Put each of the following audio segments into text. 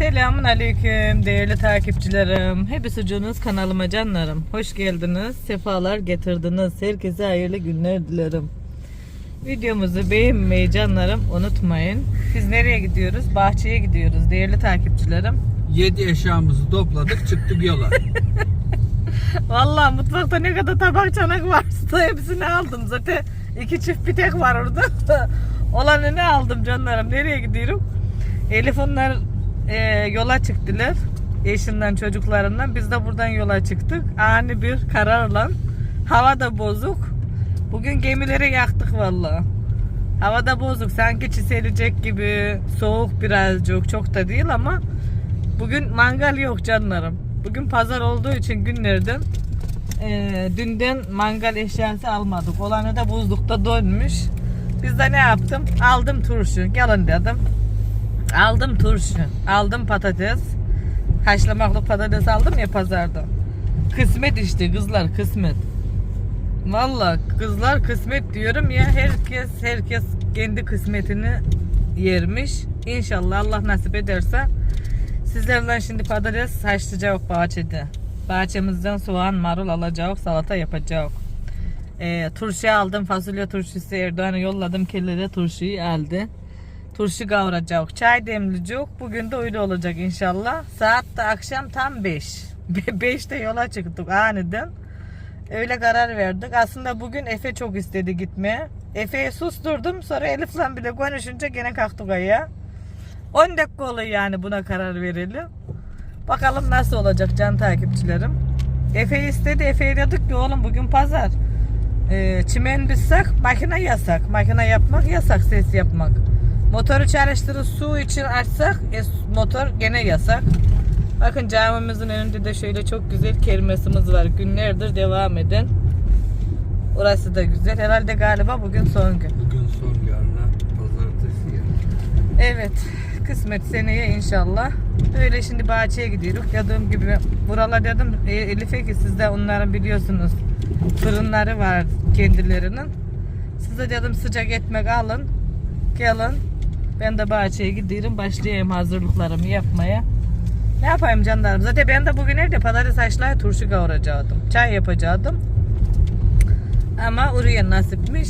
Selamun Aleyküm değerli takipçilerim. Hepsi kanalıma canlarım. Hoş geldiniz. Sefalar getirdiniz. Herkese hayırlı günler dilerim. Videomuzu beğenmeyi canlarım unutmayın. Biz nereye gidiyoruz? Bahçeye gidiyoruz değerli takipçilerim. Yedi eşyamızı topladık çıktık yola. Vallahi mutfakta ne kadar tabak çanak varsa hepsini aldım. Zaten iki çift pitek var orada. Olanını aldım canlarım. Nereye gidiyorum? Elif onlar e, yola çıktılar. Eşinden çocuklarından. Biz de buradan yola çıktık. Ani bir kararla. Hava da bozuk. Bugün gemileri yaktık vallahi. Hava da bozuk. Sanki çiselecek gibi. Soğuk birazcık. Çok da değil ama Bugün mangal yok canlarım. Bugün pazar olduğu için günlerden eee, dünden mangal eşyası almadık. Olanı da buzlukta dönmüş. Biz de ne yaptım? Aldım turşu. Gelin dedim. Aldım turşu. Aldım patates. Haşlamaklı patates aldım ya pazarda. Kısmet işte kızlar kısmet. Valla kızlar kısmet diyorum ya herkes herkes kendi kısmetini yermiş. İnşallah Allah nasip ederse Sizlerden şimdi patates haşlayacağız bahçede. Bahçemizden soğan, marul alacağız, salata yapacağız. Ee, turşu aldım, fasulye turşusu Erdoğan'a yolladım, kellere turşuyu aldı. Turşu kavuracağız, çay demleyeceğiz. Bugün de öyle olacak inşallah. Saat de akşam tam 5. 5'te yola çıktık aniden. Öyle karar verdik. Aslında bugün Efe çok istedi gitmeye. Efe'yi susturdum. Sonra Elif'le bile konuşunca gene kalktık ayağa. 10 dakika oluyor yani buna karar verelim. Bakalım nasıl olacak can takipçilerim. Efe istedi. Efe'ye dedik ki oğlum bugün pazar. Ee, çimen bitsak makine yasak. Makine yapmak yasak ses yapmak. Motoru çalıştırıp su için açsak e, motor gene yasak. Bakın camimizin önünde de şöyle çok güzel kermesimiz var. Günlerdir devam eden. Orası da güzel. Herhalde galiba bugün son gün. Bugün son yarına pazartesi ya. Evet. Kısmet seneye inşallah. Öyle şimdi bahçeye gidiyoruz. Dediğim gibi buralar dedim e, Elif'e ki sizde onların biliyorsunuz fırınları var kendilerinin. Size dedim sıcak ekmek alın. Gelin. Ben de bahçeye gidiyorum. Başlayayım hazırlıklarımı yapmaya. Ne yapayım canlarım? Zaten ben de bugün evde patates haşlayıp turşu kavuracaktım. Çay yapacaktım. Ama oraya nasipmiş.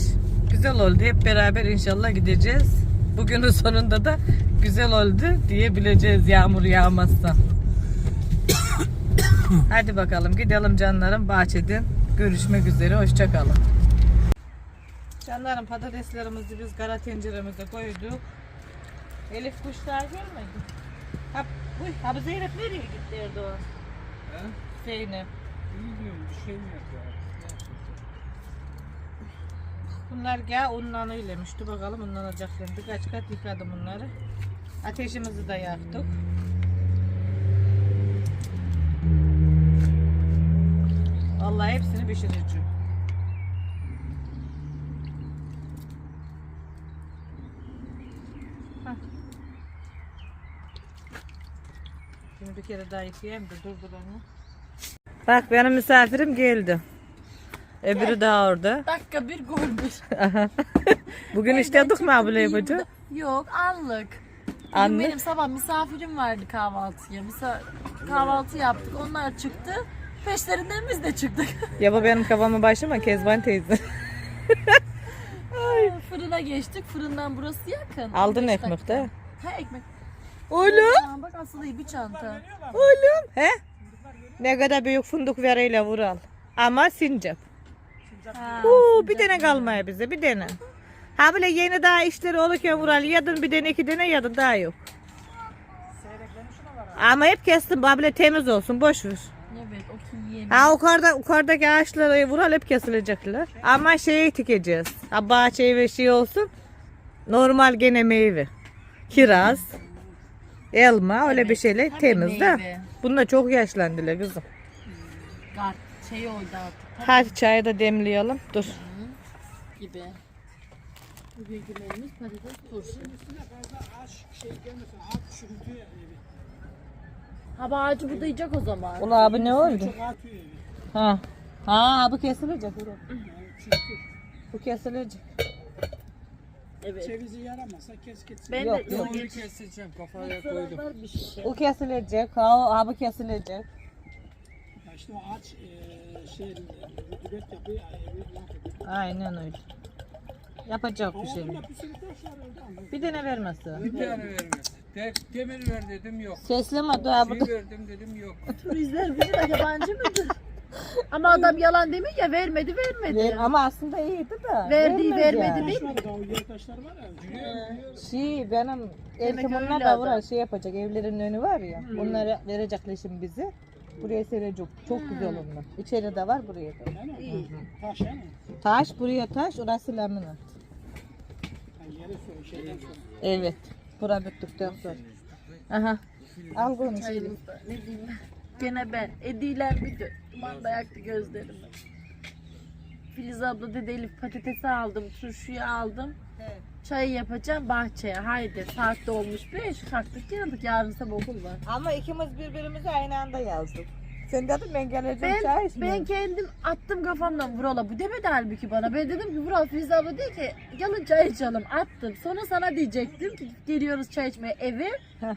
Güzel oldu. Hep beraber inşallah gideceğiz. Bugünün sonunda da güzel oldu diyebileceğiz yağmur yağmazsa. Hadi bakalım gidelim canlarım bahçeden. Görüşmek üzere. Hoşçakalın. Canlarım patateslerimizi biz kara tenceremize koyduk. Elif kuşlar gelmedi. Ha, uy, ha bu Zeynep nereye gitti Erdoğan? He? Zeynep. İyi diyorum bir şey mi yapıyor? Bunlar ya unlanı ilemiş. Dur bakalım unlanacaklar. Birkaç kat yıkadım bunları. Ateşimizi de yaktık. Vallahi hepsini pişireceğim. Hah. Şimdi bir kere daha yıkayayım da durdur onu. Bak benim misafirim geldi. Öbürü daha orada. Dakika bir gol bir. Bugün Evden mu abla çıktım, de- Yok anlık. Bugün Anlık? benim sabah misafirim vardı kahvaltıya. Misa kahvaltı yaptık. Onlar çıktı. Peşlerinden biz de çıktık. Yaba benim kafama başlama Kezban teyze. Fırına geçtik. Fırından burası yakın. Aldın 15 ekmek dakika. de. Ha ekmek. Oğlum. Aa, bak asılı bir çanta. Oğlum. He? Ne kadar büyük fındık vereyle vural. Ama sincap. Ha, Uuu bir tane kalmaya bize bir tane. Ha böyle yeni daha işleri olurken vural yadın bir tane iki tane yadın daha yok. Ama hep kestim böyle temiz olsun boş ver. Evet o yiyelim. Ha yukarıda yukarıdaki ağaçları vural hep kesilecekler. Ama şeyi tikeceğiz. Ha bahçe ve şey olsun. Normal gene meyve. Kiraz. Elma öyle bir şeyler Tabii temiz de. meyve. Bunlar çok yaşlandılar kızım. Gar şey oldu artık. Hadi çayı da demleyelim. Dur. gibi. Bugünkü menümüz patates turşu. Ha bu ağacı budayacak o zaman. Ula abi ne oldu? Ha. Ha bu kesilecek. Bu kesilecek. Evet. Cevizi yaramasa kes gitsin. Ben Yok, de yok. Onu keseceğim kafaya koydum. Bir şey. O kesilecek, ha, ha bu kesilecek. Ya işte o ağaç e, şey rütubet yapıyor. evi mahvediyor. Aynen öyle. Yapacak bir şey. Havasında bir sürü taş var öyle ama. Bir tane vermesi. Bir tane vermez. De, demir ver dedim yok. Sesleme Şey bu. verdim dedim yok. Turistler bizi de yabancı mıdır? Ama adam yalan demiyor ya vermedi vermedi. Ver, ama aslında iyiydi de. Vermez vermedi o var ya. Biliyorum biliyorum. Şey benim Demek bunlar öyle da adam. vurar şey yapacak evlerin önü var ya. Onları verecekler şimdi bize. Buraya serecek. Çok güzel onlar. İçeri de var buraya da. Yani taş yani. Taş buraya taş orası laminat. Yani şeyden. Evet. Bura bittikten sonra. Aha. Al bunu ne diyeyim ben? Gene ben. Ediler bir de. Duman da yaktı gözlerimi. Filiz abla dedi Elif patatesi aldım, turşuyu aldım. Çayı yapacağım bahçeye. Haydi saat de olmuş 5. Kalktık geldik. Yarın sabah okul var. Ama ikimiz birbirimize aynı anda yazdık. Sen dedin ben geleceğim Ben, çay ben içmeye. kendim attım kafamdan Vural'a. Bu demedi halbuki bana. Ben dedim ki Vural Filiz abla diyor ki gelin çay içelim. Attım. Sonra sana diyecektim ki geliyoruz çay içmeye eve.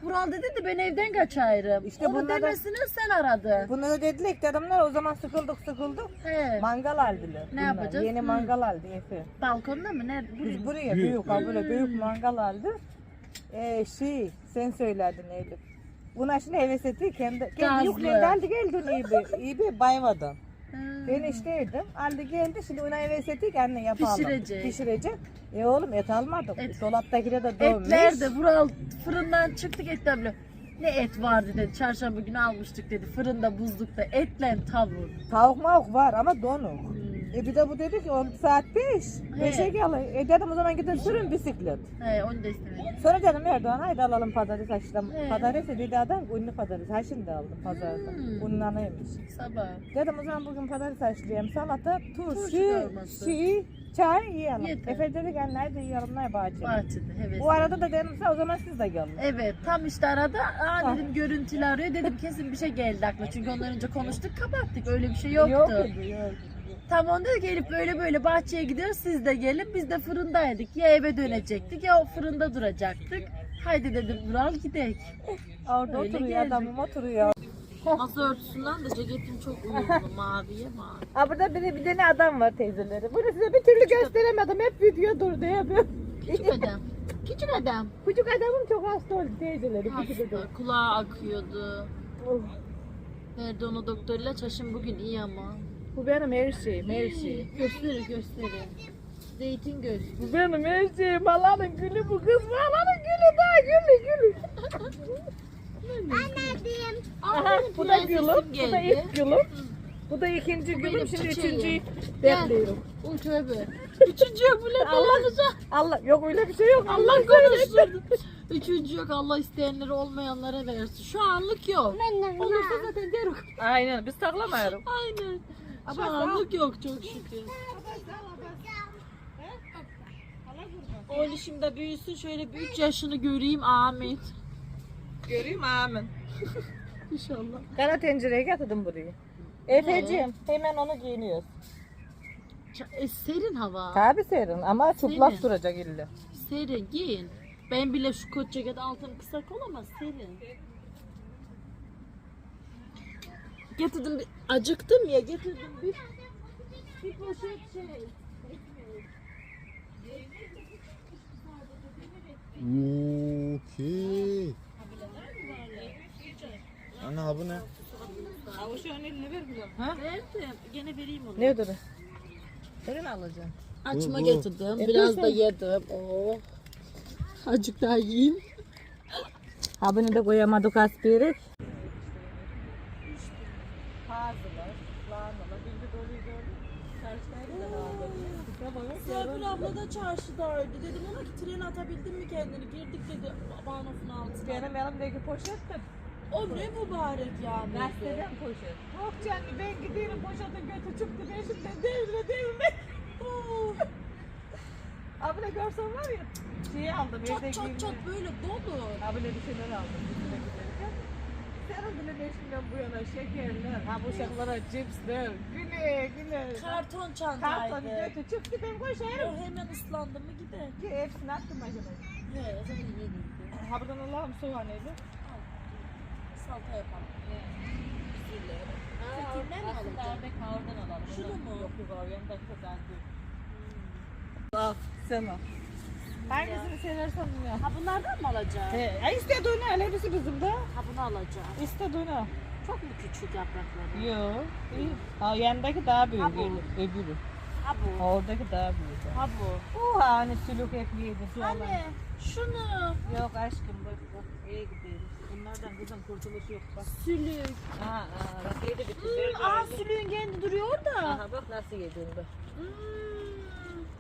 Vural dedi de ben evden kaçarım. İşte Onu bunlar da- demesini sen aradın. Bunu dediler ki adamlar o zaman sıkıldık sıkıldık. He. Mangal aldılar. bunlar. yapacağız? Yeni Hı. mangal aldı Efe. Balkonda mı? Nerede? Buraya. Biz buraya büyük, ha böyle büyük mangal aldı. Ee, şey sen söylerdin Elif. Buna şimdi heves etti kendi. Gazlı. Kendi yok geldi aldı geldi iyi bir, iyi bir bayvadan. Ben işteydim. Aldı geldi şimdi ona heves etti ki anne yapalım. Pişirecek. Pişirecek. E oğlum et almadım. Et. Dolaptakiler de dönmüş. Etler de Vural fırından çıktık etten bile. Ne et vardı dedi. Çarşamba günü almıştık dedi. Fırında buzlukta etle tavuk. Tavuk mavuk var ama donuk. E bir de bu dedi ki 10 saat 5. 5'e gel. E dedim o zaman gidin sürün bisiklet. He onu da istemedim. Sonra dedim Erdoğan haydi alalım patates haşlam. He. De dedi adam ünlü patates. Ha şimdi aldım pazarda. Hmm. Bunlarıymış. Sabah. Dedim o zaman bugün patates haşlayayım. Salata, Turşu şey, çay yiyelim. Yeter. Efe dedi ki nerede yiyelim ne bahçede. Bahçede heves. Bu arada da dedim o zaman siz de gelin. Evet tam işte arada aa Ha. dedim görüntülü arıyor dedim kesin bir şey geldi aklıma çünkü ondan önce konuştuk kapattık öyle bir şey yoktu. Yok dedi yok. Tam onda dedi ki Elif böyle böyle bahçeye gidiyoruz siz de gelin biz de fırındaydık ya eve dönecektik ya o fırında duracaktık. Haydi dedim Vural gidek. Orada Öyle oturuyor geldik. adamım oturuyor. Masa örtüsünden de ceketim çok uyumlu maviye mavi. Ha burada bir, de- bir tane adam var teyzeleri. Bunu size bir türlü gösteremedim. Hep video durdu hep. Küçük adam. Küçük adam. Küçük adamım çok hasta oldu teyzeleri. Küçük adam. Hasta, kulağı akıyordu. Oh, Verdi onu doktor ilaç aşım bugün iyi ama. Bu benim her şeyim, her şeyim. Gösteri gösteri. Zeytin göz. Bu benim her şeyim. Allah'ın gülü bu kız. Allah'ın gülü daha gülü gülü. Aha, bu da gülüm. Bu da ilk gülüm. Bu da ikinci gülüm. Şimdi üçüncüyü bekliyorum. Uy tövbe. Üçüncü yok bile belanıza. Allah yok öyle bir şey yok. Allah konuşsun. Üçüncü yok Allah isteyenleri olmayanlara versin. Şu anlık yok. Olursa zaten derim. Aynen biz saklamayalım. Aynen. Şu anlık yok çok şükür. Oğlu şimdi büyüsün şöyle bir üç yaşını göreyim amin. Göreyim amin. İnşallah. Kara tencereye getirdim burayı. Efeciğim hemen onu giyiniyoruz. E, serin hava. Tabi serin ama çıplak Serin. duracak illa. Serin giyin. Ben bile şu kot ceket altım kısak olamaz serin. Getirdim bir acıktım ya getirdim bir bir poşet şey. Okey. Ana bu ne? Avuçların eline ver bize. Ha? Verdim. Gene vereyim onu. Ne ödülü? Senin alacaksın. Açma Bu, bu. getirdim. E, Biraz da yedim. Oh. Azıcık daha yiyeyim. Ha bunu da koyamadık aspiri. Serpil abla da çarşıdaydı. Dedim ona ki tren atabildin mi kendini? Girdik dedi Banof'un altına. Benim elimdeki poşet de O ne mübarek yani. gazeteden poşet. Yok canım ben gidiyorum poşeti götü çıktı peşimden devre devre. Abla görsen var ya şeyi aldım çat giyince. çat böyle dolu. Abla bir şeyler aldım. Senin bile bu yana şekerler, ha bu şaklara cipsler, güle güle. Karton Karton çantaydı. götü çıktı ben koşarım. O hemen ıslandı mı gider. Ki hepsini attım makineye. He, zaten yeniydi. Ha buradan Allah'ım soğan eli. Salata yapalım. Zeytinden mi alacağım? oradan alalım. Şunu mu? Yok yok yanında çok az Al sen al. Hangisini seversen al. Ha bunlardan mı alacağım? He, ya istediğini al hepsi bizim de. Ha bunu alacağım. İstediğini al. Çok mu küçük yaprakları? Yok. iyi. Ha yanındaki daha büyük. Ha bu. öbür- Öbürü. Ha bu. Oradaki daha büyük. Ha bu. O hani sülük ekmeğiydi. Anne şunu. Yok aşkım bak bak. İyi gidiyoruz. Bunlardan kızım kurtuluş yok bak. Sülük. Ha ha bak yedi bitti. Hmm, aa sülüğün kendi duruyor da. Aha bak nasıl yedin bak. Hmm.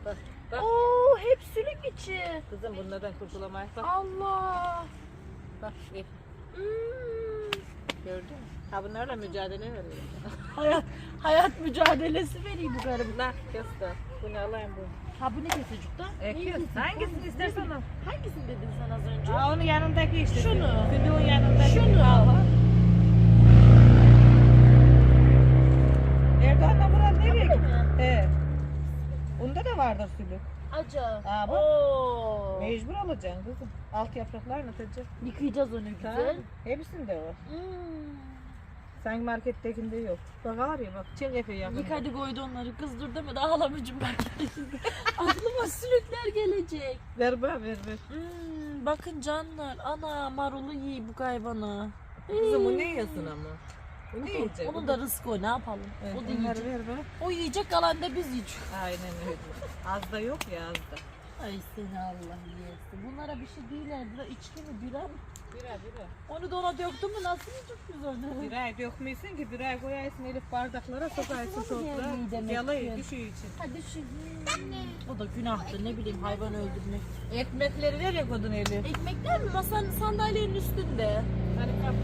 Bak bak. Oo hep sülük içi. Kızım bunlardan kurtulamayız. Bak Allah. bak. iyi. Hmm. Gördün mü? Ha bunlarla mücadele veriyor. Hayat, hayat mücadelesi vereyim bu garibi. Bunlar göster. Bunu alayım bu. Ha bu ne kesecekti? Ekiyoruz. Hangisini istersen al. Hangisini dedin sen az önce? Ha onun yanındaki işte. Şunu. Sülüğün yanındaki. Şunu. Al. Erdoğan'la Murat nereye gitti? He. Da vardır sülük. Acı. Aa, bak. Oo. Mecbur olacaksın kızım. Alt yapraklarını atacaksın. Yıkayacağız onu güzel. Hepsinde var. Hmm. Sanki markettekinde yok. Bak ya bak. Çek efe yakın. Yıkadı koydu onları kızdır deme de ağlamıcım ben. Aklıma sülükler gelecek. Ver bana ver ver. Hmm, bakın canlar. Ana marulu yiy bu hayvanı. Kızım o ne yiyorsun ama? O ne yiyecek? Onun da rızkı o ne yapalım? Evet, o da yiyecek. ver bana. O yiyecek kalan da biz yiyeceğiz. Aynen öyle. Az da yok ya az da. Ay seni Allah yesin. Bunlara bir şey değiller. Bira içki mi bira mı? Bira bira. Onu da ona döktün mü nasıl yiyecek biz onu? Birayı dökmüyorsun ki birayı koyarsın elif bardaklara sokarsın demek Yalayı düşüyor için. Hadi şu. O da günahtır ne bileyim hayvan öldürmek. Ekmekleri nereye koydun Elif? Ekmekler mi masanın sandalyenin üstünde? Hani kap.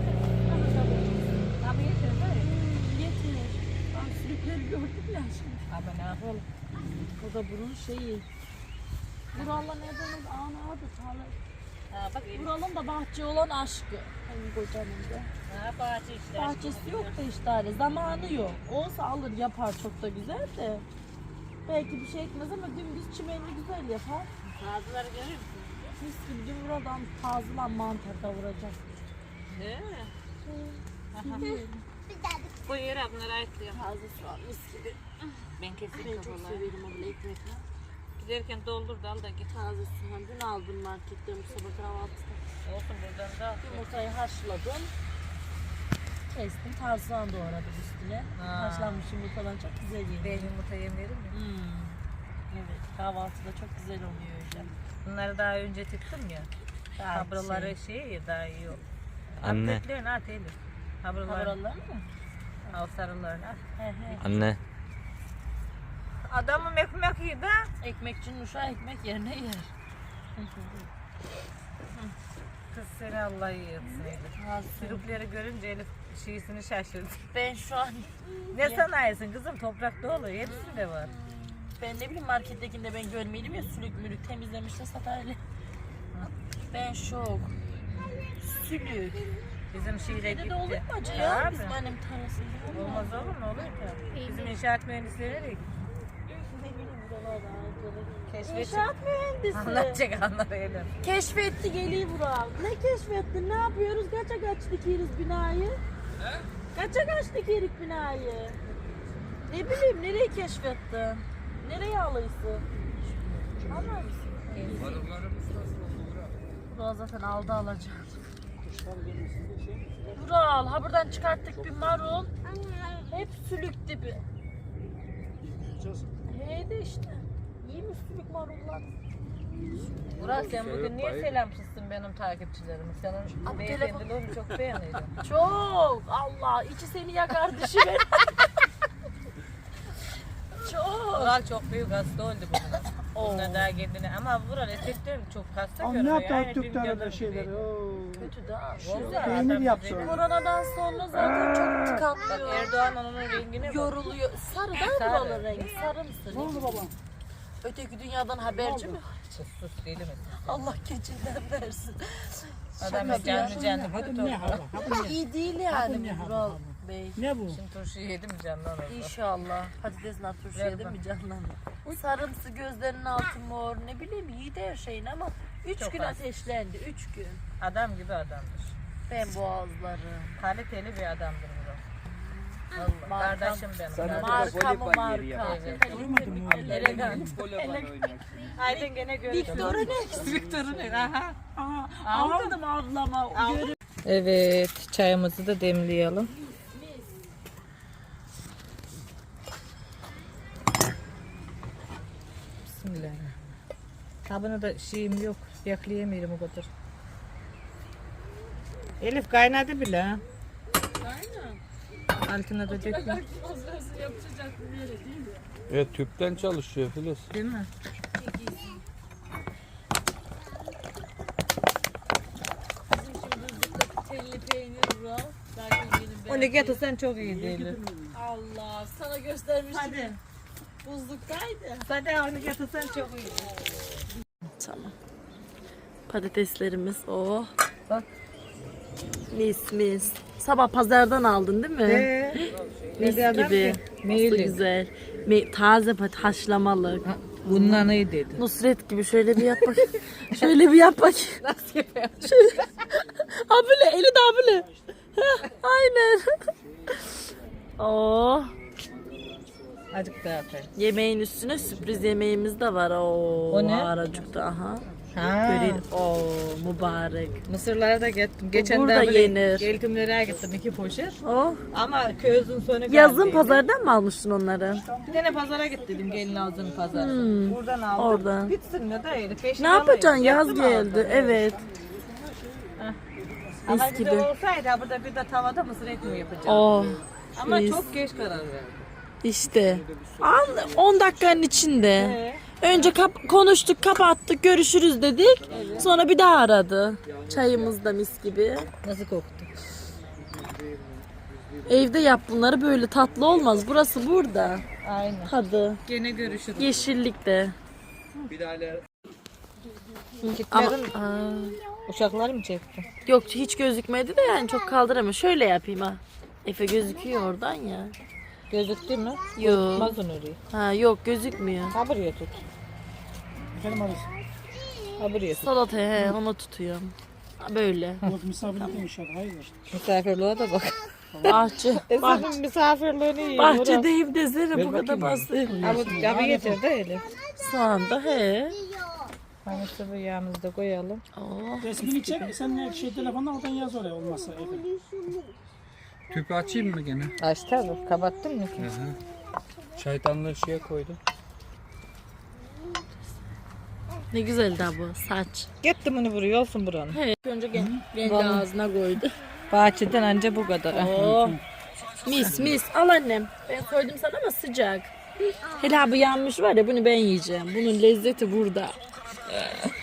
Tabii yeter değil mi? Hmm, yeter. Ben sürükleri gördüm ya şimdi. Ama ne yapalım? O da bunun şeyi. Vural'la neden oldu? Ana adı Talha. Ha bak. Vural'ın da bahçe olan aşkı. Hani kocanın da. Ha bahçe işte. Bahçesi yok da işte öyle. Zamanı yok. Olsa alır yapar çok da güzel de. Belki bir şey ekmez ama dümdüz çimenli güzel yapar. Bazıları görüyor musun? Mis gibi dün buradan tazılan mantar kavuracak. He. Bu yere bunlara ait diyor. Taze soğan mis gibi. Ben kesin Ben çok severim öyle ekmekle. Giderken doldur da al da git. Taze soğan. Dün aldım marketten bu sabah kahvaltıda. Olsun buradan da. Yumurtayı haşladım. Kestim. Taze soğan doğradım üstüne. Ha. Haşlanmış yumurtadan çok güzel Ben yiyor. yumurta yemeyelim mi? Hmm. Evet kahvaltıda çok güzel oluyor öyle. Bunları daha önce tıktım ya. Daha Kabraları şey ya daha iyi olur. Anne. Atletlerini at Elif. Kabraları. Kavralar mı? He he. Anne. Adamım ekmek yedi. Ekmekçinin uşağı ekmek yerine yer. Kız seni Allah. Taze. Sürükleri görünce Elif şeysini şaşırdı. Ben şu an Ne sanayisin kızım toprakta olur hepsinde var. ben ne bileyim markettekinde ben görmeyelim ya sülük mülük temizlemişler satarlı. Ben şok. Sülük. Bizim Şeyde gitti. de olur mu acı ya? Var Bizim annem tarlasında. Olmaz olur mu? Olur ki. Bizim inşaat mühendisleri nereye gitti? Ne bileyim buralarda. Keşfet. İnşaat mühendisi. Anlatacak anlar Elif. Keşfetti geliyor Burak. Ne keşfettin? Ne yapıyoruz? Kaça kaç dikeriz binayı? Kaça kaç dikerik binayı? Ne bileyim nereye keşfettin? Nereye alıyorsun? Anlar mısın? Marullarımız nasıl oldu? Burak zaten aldı alacak. Şey? Burak ha buradan çıkarttık bir marul. Hep sülük dibi. He de işte. İyi mi sülük marullar? Murat sen bugün niye selamsızsın benim takipçilerim? Senin beyefendilerini çok beğeniyorum. Çok. Allah içi seni yakar dışı beni. Çok. Murat çok büyük hasta oldu bugün. Bunlar daha kendine ama Vural eteklerim çok hasta ne görünüyor. yaptı Yani gördüğüm de şeyleri? Oo. Kötü de ha. Vallahi Peynir öyle. Koronadan sonra zaten çok Bak tıkanıyor. Erdoğan onun rengine. Yoruluyor. Sarı da Sarı. buralı renk. Sarı mısın? Ne oldu baba? Öteki dünyadan haberci mi? Sus sus deli misin? Allah keçinden versin. Adam canlı canlı Hadi ne hava? Hadi ne? İyi değil Hadi yani ne Vural hava? Bey. Ne bu? Şimdi turşu yedim canlı olur. İnşallah. Patatesin turşu Ver yedin bak. mi canlandı? Sarımsı gözlerinin altı mor ne bileyim iyi de her şeyin ama 3 Çok gün az. ateşlendi 3 gün. Adam gibi adamdır. Ben boğazları. Kaliteli bir adamdır bu. Allah. Markam- Kardeşim benim. Sana-. Marka mı marka? Evet. Duymadım mı? Elegant. Voleybol. Aydın gene görüşürüz. Victor'un Victor'un aha. Aa, almadım ablama. Evet, çayımızı da demleyelim. Kabını da şeyim yok, bekleyemiyorum o kadar. Elif kaynadı bile ha. Altına da dökme. Evet tüpten çalışıyor Filiz. Değil mi? Telli peynir benim Onu getirsen çok iyi değil. Allah sana göstermiştim. Hadi. Buzluktaydı. Hadi onu getirsen çok iyi. Tamam. Patateslerimiz o. Bak. Mis mis. Sabah pazardan aldın değil mi? Ee, mis gibi. Nasıl güzel. Me- taze pat haşlamalı. Bundan iyi dedi. Nusret gibi şöyle bir yap bak. şöyle bir yap bak. Nasıl yapıyor? Abile eli de abile. Aynen. Oo. Azıcık daha atayım. Yemeğin üstüne sürpriz yemeğimiz de var. Oo. O ne? Aracıkta aha. Ha. Böyle o mübarek. Mısırlara da gittim. Geçen burada de yenir. Eltimlere gittim iki poşet. Oh. Ama közün sonu Yazın geldiydi. pazardan mı almıştın onları? Bir tane pazara gittim gelin ağzının pazarı. Hmm, Buradan aldım. oradan. Bitsin ne değil. Ne yapacaksın? Yaz Yaktım aldım. geldi. Evet. Ama Mis güzel olsaydı burada bir de tavada mısır ekmeği yapacağım. Oh. Ama mis. çok geç karar verdim. İşte. Al 10 dakikanın içinde. Önce kap- konuştuk, kapattık, görüşürüz dedik. Sonra bir daha aradı. Çayımız da mis gibi. nasıl koktu? Evde yap bunları böyle tatlı olmaz. Burası burada. Aynen. Tadı. Gene görüşürüz. Yeşillikte. Bir daha ile Ama Kitlerin Aa, uşaklar mı çekti? yok hiç gözükmedi de yani çok kaldıramıyor. Şöyle yapayım ha. Efe gözüküyor oradan ya. Gözüktü mü? Yok. Mazun orayı. Ha yok gözükmüyor. Ha buraya tut. Efendim abi. Ha buraya tut. Salata he onu tutuyorum. Böyle. Yok misafirlikten inşallah. Hayır. Misafirliğe de bak. Bahçe. E bah- senin misafirliğini yiyor. bahçedeyim desene bu bakayım kadar bana. basit. Abi, abi getirdi Elif. Soğan he. Hani sıvı yağımızı da koyalım. Oh. Resmini çek. Sen ne şey telefonla oradan yaz oraya olmazsa. Efendim. Tüpü açayım mı gene? Aç tabi. Kapattın mı ki? Hı hı. Çaydanlığı şeye koydum. Ne güzel de bu saç. Gittim bunu buraya olsun buranın. He. Önce gel, kendi ağzına koydu. Bahçeden anca bu kadar. Oh. Mis mis. Al annem. Ben koydum sana ama sıcak. Hele bu yanmış var ya bunu ben yiyeceğim. Bunun lezzeti burada.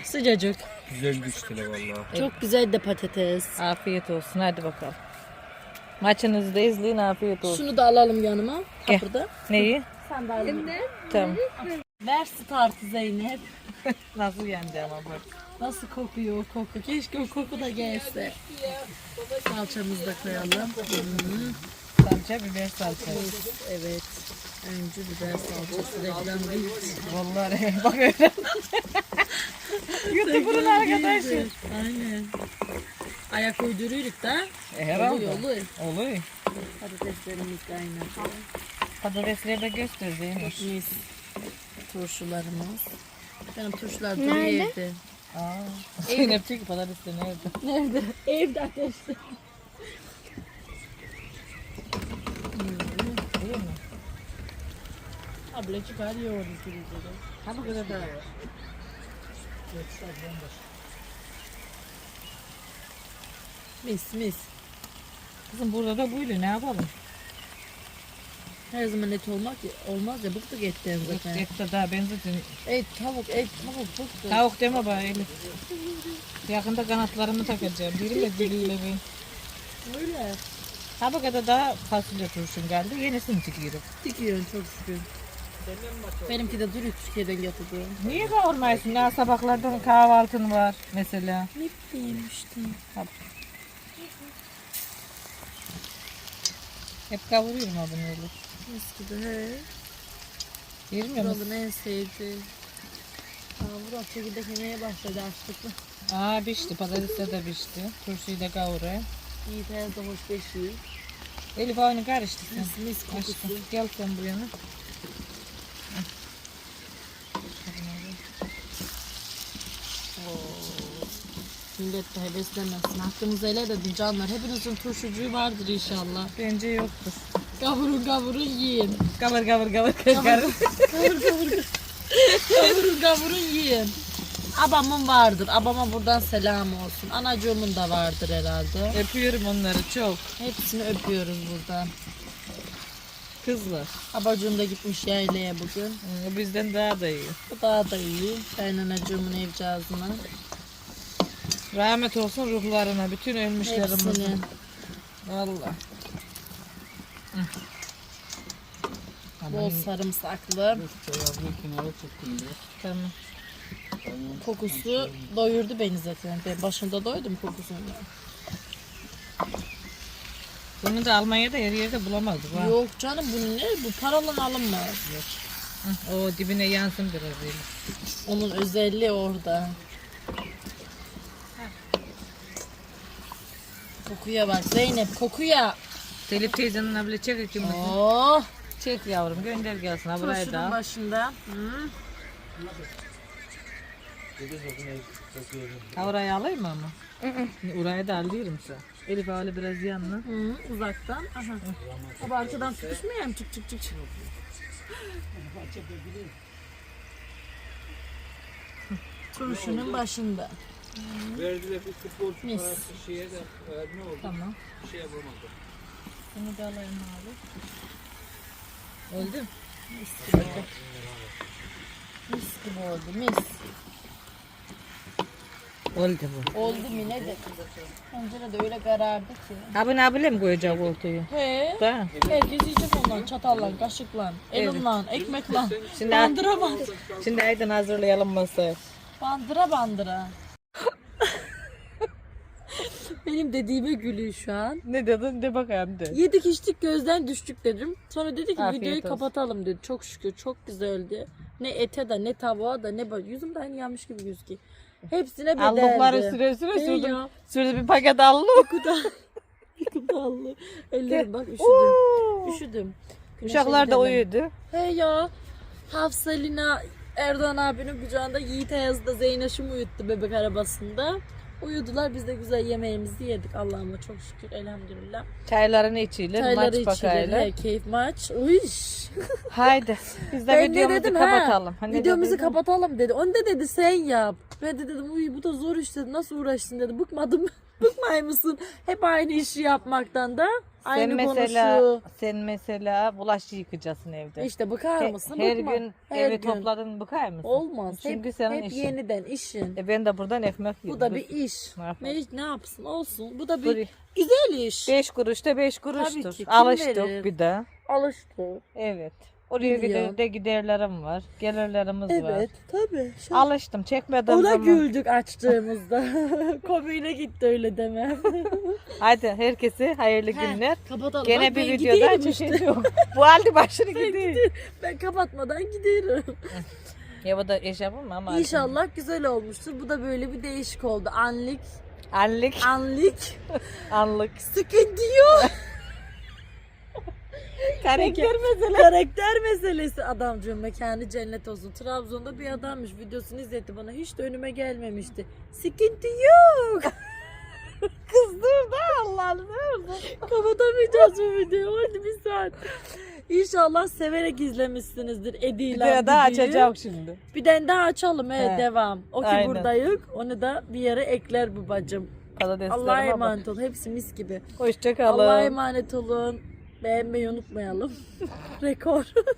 Sıcacık. Güzel güçtüler vallahi. Çok güzel de patates. Afiyet olsun hadi bakalım. Maçınızı da izleyin afiyet olsun. Şunu da alalım yanıma. Gel. Kapıda. Neyi? Al. Tamam. Ver startı Zeynep. Nasıl yendi ama bak. Nasıl kokuyor o koku? Keşke o koku da gelse. Salçamızı da koyalım. Hmm, Salça biber salçası. evet. Öncü biber salçası reklam değil. Vallahi bak öyle. YouTuber'ın arkadaşı. Aynen. Ayak uyduruyorduk da. E, herhalde. Oluyor oluyor. Olur. Patateslerimiz kaynadı. Patatesleri de göster değil mi? Mis. Turşularımız. Benim turşular duruyor evde. Aa. Zeynep çünkü patatesleri nerede? Nerede? Evde ateşte. Değil mi? Abla çıkarıyor onu sürücüde. Ha bu kadar daha var. Mis mis. Kızım burada da buydu ne yapalım? Her zaman et olmak olmaz ya bıktık etten zaten. Et de daha benzetin. Et tavuk et tavuk bıktık. Tavuk deme bana Elif. Yakında kanatlarımı takacağım. Biriyle diliyle bir. Öyle. Kadar daha fasulye turşun geldi. Yenisini çıkıyorum. Dikiyorsun çok şükür. Benimki de duruyor Türkiye'den getirdiğim. Niye kavurmayasın? Ya sabahlardan kahvaltın var mesela. Ne bileyim işte. Hep kavuruyorum bunu öyle. Mis gibi he. Bilmiyor musun? En sevdiği. Kavur at çekirdek yemeye başladı açlıklı. Aa pişti. Patatesler de pişti. Turşuyu da kavurayım. İyi teyze hoş beşiği. Elif aynı karıştı sen. Mis mis kokusu. Aşkım gel sen bu yana. Millet de heveslenmesin. Hakkınızı helal edin canlar. Hepinizin turşucuğu vardır inşallah. Bence yoktur. Kavurun kavurun yiyin. Kavur kavur kavur kavur. Kavur kavur. kavurun kavurun yiyin. Abamın vardır. Abama buradan selam olsun. Anacığımın da vardır herhalde. Öpüyorum onları çok. Hepsini öpüyoruz buradan. Kızlar. Abacığım da gitmiş yaylaya bugün. O bizden daha da iyi. Bu daha da iyi. Kaynanacığımın evcazına. Rahmet olsun ruhlarına, bütün ölmüşlerimizin. Valla. Bol sarımsaklı. Beyazlı kenara çektim diye. Tamam. Kokusu doyurdu beni zaten. Ben başında doydum kokusundan. Bunu da Almanya'da her yerde bulamazdık. Ha. Yok canım bu ne? Bu paralan alınmaz. Hı, O dibine yansın biraz öyle. Onun özelliği orada. Kokuya bak Zeynep kokuya. Telif teyzenin abla çek ikimizi. Oh. Çek yavrum gönder gelsin ha burayı Turşunun da. başında. Hı. Ha orayı alayım mı ama? Orayı da alıyorum sen. Elif öyle biraz yanına. Hı, uzaktan. Aha. Ama arkadan tutuşmayayım çık çık çık. çık. Turşunun başında. Verdiler bir futbolcu Mis. parası şeye de e, ne oldu? Tamam. Bir şey yapamadı. Bunu da alayım abi. Oldu. Mis gibi oldu. Mis gibi oldu mis. Oldu bu. Oldu mu ne de. Pencere de öyle karardı ki. Ha bu ne bile mi koyacak koltuğu? He. Da. Herkes yiyecek ondan çatalla, kaşıkla, elimle, ekmekle. Şimdi- bandıra bandıra. Şimdi Aydın hazırlayalım masayı. Bandıra bandıra. Benim dediğime gülüyor şu an. Ne dedin de bakayım de. Yedik içtik gözden düştük dedim. Sonra dedi ki Afiyet videoyu olsun. kapatalım dedi. Çok şükür çok güzeldi. Ne ete de ne tavuğa da ne böyle. Yüzüm de aynı yanmış gibi gözüküyor. Hepsine bedeldi. Aldıkları süre süre Hey sürdüm. ya. Sürdü bir paket allı. Gıdalı. Ellerim bak üşüdüm. Oo. Üşüdüm. Güneşe Uşaklar da gidelim. uyudu. He ya. Hafsa Lina Erdoğan abinin kucağında Yiğit Ayaz'da Zeynaş'ım uyuttu bebek arabasında. Uyudular biz de güzel yemeğimizi yedik Allah'ıma çok şükür elhamdülillah. Çaylarını içilir, Çayları maç içilir. bakayla. He, keyif maç. Uyş. Haydi. Biz de Ben de videomuzu dedim kapatalım. ha. Ha, ne Videomuzu dedin? kapatalım dedi. Onu da dedi sen yap. Ben de dedim uy bu da zor iş dedi. Nasıl uğraştın dedi. Bıkmadım. Bıkmay mısın? Hep aynı işi yapmaktan da. Sen Aynı mesela, konuşu. sen mesela bulaşık yıkacaksın evde. İşte bıkar He- mısın? her Bıkma. gün Her evi gün. topladın bıkar mısın? Olmaz. Çünkü hep, senin hep işin. yeniden işin. E ben de buradan ekmek yiyorum. Bu da bir iş. Ne yapalım? Ne, ne yapsın olsun. Bu da bir Buraya- güzel iş. Beş kuruş da beş kuruştur. ki, kim Alıştık verir? bir de. Alıştı. Evet. Oraya Biliyorum. gider de giderlerim var. Gelirlerimiz var. Evet tabii. Alıştım. Çekmediğim Ona zaman. güldük açtığımızda. Komiğine gitti öyle demem. Hadi herkese hayırlı He, günler. Kapatalım. Gene Bak bir ben videoda giderim işte. çekeceğim. Bu halde başını gidiyor. Ben kapatmadan giderim. Ya bu da yapım ama. İnşallah güzel olmuştur. Bu da böyle bir değişik oldu. Anlık. Anlık. Anlık. Anlık. Sıkıntı yok. Karakter mesela. Karakter meselesi adamcığım mekanı cennet olsun. Trabzon'da bir adammış videosunu izletti bana. Hiç de önüme gelmemişti. Sıkıntı yok. Kızdırdı Allah'ını seversen. Kapatamayacağız bu videoyu. Hadi bir saat. İnşallah severek izlemişsinizdir Bir Edi'yle tane daha açacağım şimdi. Bir tane daha açalım. Evet He. devam. O ki Aynen. buradayız. Onu da bir yere ekler bu bacım. Patateslerime Allah'a bak. emanet ol. Hepsi mis gibi. Hoşça kalın. Allah'a emanet olun. Beğenmeyi unutmayalım. Rekor.